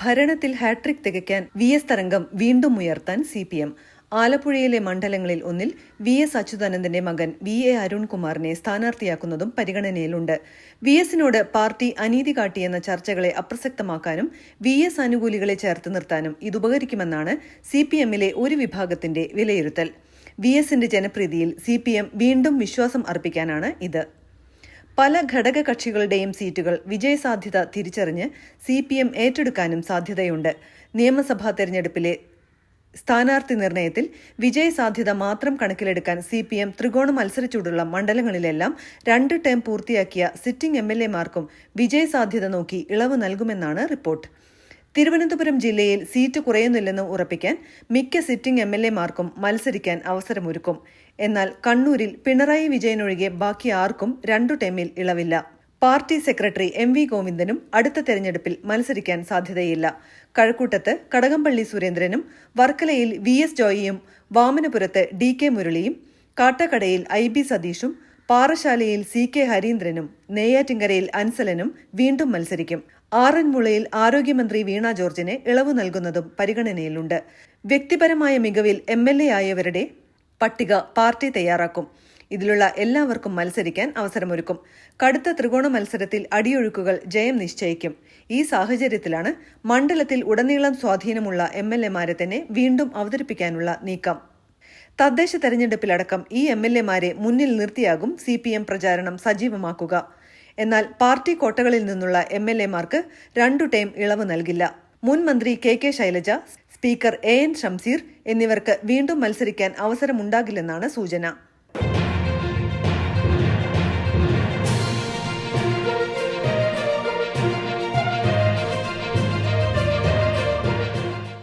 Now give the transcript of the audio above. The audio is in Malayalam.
ഭരണത്തിൽ ഹാട്രിക് തികയ്ക്കാൻ വി എസ് തരംഗം വീണ്ടും ഉയർത്താൻ സി പി എം. ആലപ്പുഴയിലെ മണ്ഡലങ്ങളിൽ ഒന്നിൽ വി എസ് അച്യുതാനന്ദന്റെ മകൻ വി എ അരുൺകുമാറിനെ സ്ഥാനാർത്ഥിയാക്കുന്നതും പരിഗണനയിലുണ്ട്. വി എസിനോട് പാർട്ടി അനീതി കാട്ടിയെന്ന ചർച്ചകളെ അപ്രസക്തമാക്കാനും വി എസ് അനുകൂലികളെ ചേർത്ത് നിർത്താനും ഇതുപകരിക്കുമെന്നാണ് സി പി എമ്മിലെ ഒരു വിഭാഗത്തിന്റെ വിലയിരുത്തൽ. വി എസിന്റെ ജനപ്രീതിയിൽ സി പി എം വീണ്ടും വിശ്വാസം അർപ്പിക്കാനാണ് ഇത്. പല ഘടക കക്ഷികളുടെയും സീറ്റുകൾ വിജയസാധ്യത തിരിച്ചറിഞ്ഞ് സി പി എം ഏറ്റെടുക്കാനും സാധ്യതയുണ്ട്. നിയമസഭാ തെരഞ്ഞെടുപ്പിലെ സ്ഥാനാർത്ഥി നിർണയത്തിൽ വിജയസാധ്യത മാത്രം കണക്കിലെടുക്കാൻ സി പി എം ത്രികോണ മത്സരിച്ചൂടുള്ള മണ്ഡലങ്ങളിലെല്ലാം രണ്ട് ടേം പൂർത്തിയാക്കിയ സിറ്റിംഗ് എം എൽ എമാർക്കും വിജയസാധ്യത നോക്കി ഇളവ് നൽകുമെന്നാണ് റിപ്പോർട്ട്. തിരുവനന്തപുരം ജില്ലയിൽ സീറ്റ് കുറയുന്നില്ലെന്ന് ഉറപ്പിക്കാൻ മിക്ക സിറ്റിംഗ് എം എൽ എമാർക്കും മത്സരിക്കാൻ അവസരമൊരുക്കും. എന്നാൽ കണ്ണൂരിൽ പിണറായി വിജയനൊഴികെ ബാക്കി ആർക്കും രണ്ടു ടേമിൽ ഇളവില്ല. പാർട്ടി സെക്രട്ടറി എം വി ഗോവിന്ദനും അടുത്ത തെരഞ്ഞെടുപ്പിൽ മത്സരിക്കാൻ സാധ്യതയില്ല. കഴക്കൂട്ടത്ത് കടകംപള്ളി സുരേന്ദ്രനും വർക്കലയിൽ വി എസ് ജോയിയും വാമനപുരത്ത് ഡി കെ മുരളിയും കാട്ടക്കടയിൽ ഐ ബി സതീഷും പാറശാലയിൽ സി കെ ഹരീന്ദ്രനും നെയ്യാറ്റിങ്കരയിൽ അൻസലനും വീണ്ടും മത്സരിക്കും. ആറന്മുളയിൽ ആരോഗ്യമന്ത്രി വീണ ജോർജിന് ഇളവ് നൽകുന്നതും പരിഗണനയിലുണ്ട്. വ്യക്തിപരമായ മികവിൽ എം എൽ എ ആയവരുടെ പട്ടിക പാർട്ടി തയ്യാറാക്കും. ഇതിലുള്ള എല്ലാവർക്കും മത്സരിക്കാൻ അവസരമൊരുക്കും. കടുത്ത ത്രികോണ മത്സരത്തിൽ അടിയൊഴുക്കുകൾ ജയം നിശ്ചയിക്കും. ഈ സാഹചര്യത്തിലാണ് മണ്ഡലത്തിൽ ഉടനീളം സ്വാധീനമുള്ള എം എൽ എമാരെ തന്നെ വീണ്ടും അവതരിപ്പിക്കാനുള്ള നീക്കം. തദ്ദേശ തെരഞ്ഞെടുപ്പിലടക്കം ഈ എം എൽ എമാരെ മുന്നിൽ നിർത്തിയാകും സി പി എം പ്രചാരണം സജീവമാക്കുക. എന്നാൽ പാർട്ടി കോട്ടകളിൽ നിന്നുള്ള എം എൽ എമാർക്ക് രണ്ടു ടൈം ഇളവ് നൽകില്ല. മുൻ മന്ത്രി K K Shailaja speaker A N Shamseer എന്നിവർക്ക് വീണ്ടും മത്സരിക്കാൻ അവസരമുണ്ടാകില്ലെന്നാണ് സൂചന.